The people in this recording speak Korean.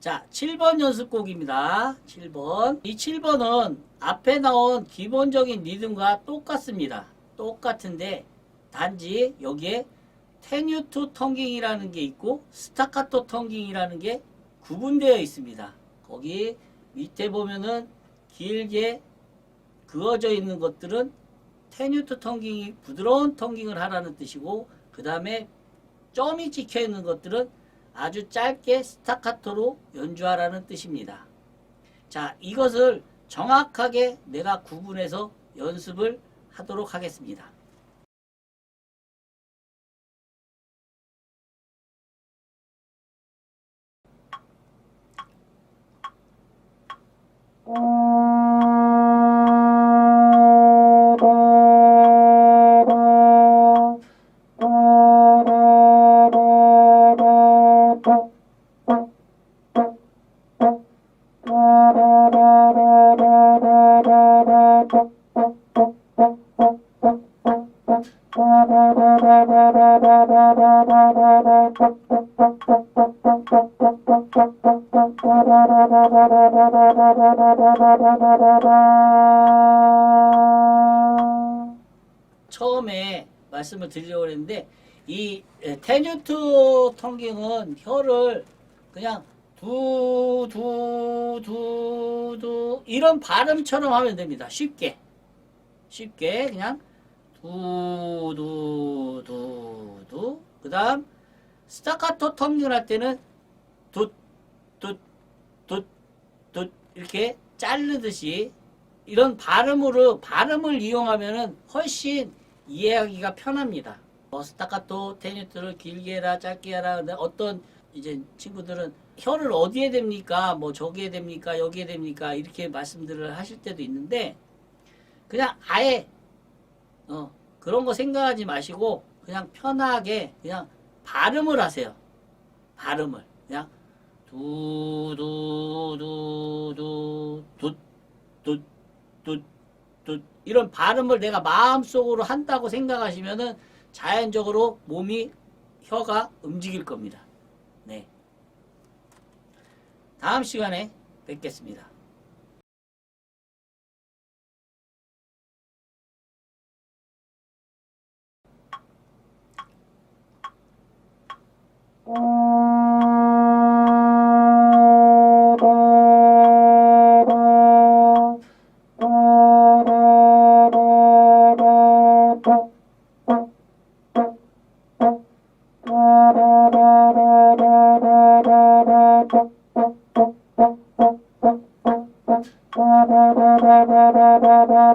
자, 7번 연습곡입니다. 7번. 이 7번은 앞에 나온 기본적인 리듬과 똑같습니다. 똑같은데 단지 여기에 테뉴트 텅깅이라는 게 있고 스타카토 텅깅이라는 게 구분되어 있습니다. 거기 밑에 보면은 길게 그어져 있는 것들은 테뉴트 텅깅이 부드러운 텅깅을 하라는 뜻이고 그 다음에 점이 찍혀 있는 것들은 아주 짧게 스타카토로 연주하라는 뜻입니다. 자, 이것을 정확하게 내가 구분해서 연습을 하도록 하겠습니다. 처음에 말씀을 드리려고 했는데 이 테뉴트 텅깅은 혀를 그냥 두 두 두 두 이런 발음처럼 하면 됩니다. 쉽게 쉽게 그냥 두 두 두 두 그 다음 스타카토 텅깅을 할 때는 둣둣둣둣 이렇게 자르듯이 이런 발음으로 발음을 이용하면은 훨씬 이해하기가 편합니다. 뭐 스타카토 테니트를 길게 해라 짧게 해라 근데 어떤 이제 친구들은 혀를 어디에 댑니까 뭐 저기에 댑니까 여기에 댑니까 이렇게 말씀들을 하실 때도 있는데 그냥 아예 어 그런 거 생각하지 마시고 그냥 편하게 그냥 발음을 하세요. 발음을 그냥 두두두두두두두 이런 발음을 내가 마음속으로 한다고 생각하시면은 자연적으로 몸이 혀가 움직일 겁니다. 네. 다음 시간에 뵙겠습니다.